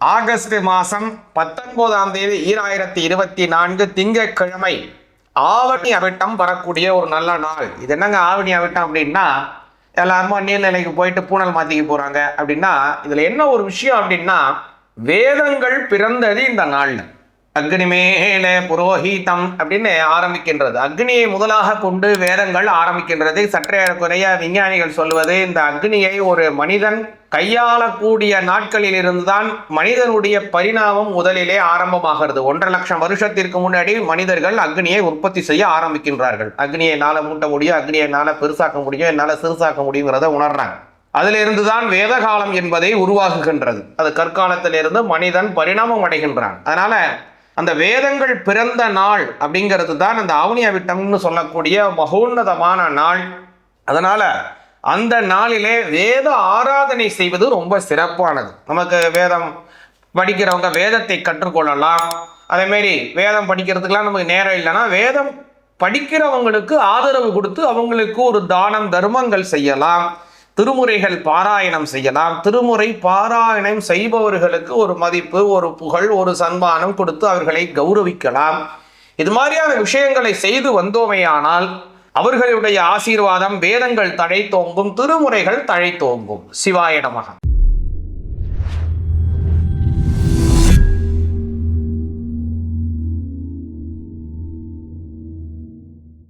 August மாதம் பத்தொன்பதாம் தேதி ஈராயிரத்தி இருபத்தி நான்கு திங்கட்கிழமை ஆவணி அவிட்டம் வரக்கூடிய ஒரு நல்ல நாள். இது என்னங்க ஆவணி அவிட்டம் அப்படின்னா எல்லாருமே நீர்நிலைக்கு போயிட்டு பூனல் மாத்திக்க போறாங்க அப்படின்னா இதுல என்ன ஒரு விஷயம் அப்படின்னா வேதங்கள் பிறந்தது இந்த நாளில் அக்னிமேல புரோஹிதம் அப்படின்னு ஆரம்பிக்கின்றது. அக்னியை முதலாக கொண்டு வேதங்கள் ஆரம்பிக்கின்றது. சற்றே குறைய விஞ்ஞானிகள் சொல்வது இந்த அக்னியை ஒரு மனிதன் கையாளக்கூடிய நாட்களில் இருந்துதான் மனிதனுடைய பரிணாமம் முதலிலே ஆரம்பமாகிறது. ஒன்றரை லட்சம் வருஷத்திற்கு முன்னாடி மனிதர்கள் அக்னியை உற்பத்தி செய்ய ஆரம்பிக்கின்றார்கள். அக்னியை என்னால் மூட்ட முடியும் அக்னியை என்னால் பெருசாக்க முடியும் என்னால் சிறுசாக்க முடியுங்கிறத உணர்றாங்க. அதிலிருந்து தான் வேத காலம் என்பதை உருவாகுகின்றது அது கற்காலத்திலிருந்து மனிதன் பரிணாமம் அடைகின்றான். அதனால அந்த வேதங்கள் பிறந்த நாள் அப்படிங்கிறது தான் அந்த ஆவுனியா விட்டம்னு சொல்லக்கூடிய மகோன்னதமான நாள். அதனால் அந்த நாளிலே வேத ஆராதனை செய்வது ரொம்ப சிறப்பானது. நமக்கு வேதம் படிக்கிறவங்க வேதத்தை கற்றுக்கொள்ளலாம். அதேமாரி வேதம் படிக்கிறதுக்கெலாம் நமக்கு நேரம் இல்லைன்னா வேதம் படிக்கிறவங்களுக்கு ஆதரவு கொடுத்து அவங்களுக்கு ஒரு தானம் தர்மங்கள் செய்யலாம். திருமுறைகள் பாராயணம் செய்யலாம். திருமுறை பாராயணம் செய்பவர்களுக்கு ஒரு மதிப்பு ஒரு புகழ் ஒரு சன்மானம் கொடுத்து அவர்களை கௌரவிக்கலாம். இது மாதிரியான விஷயங்களை செய்து வந்தோமையானால் அவர்களுடைய ஆசீர்வாதம் வேதங்கள் தழைத்தோங்கும் திருமுறைகள் தழைத்தோங்கும். சிவாய நமக.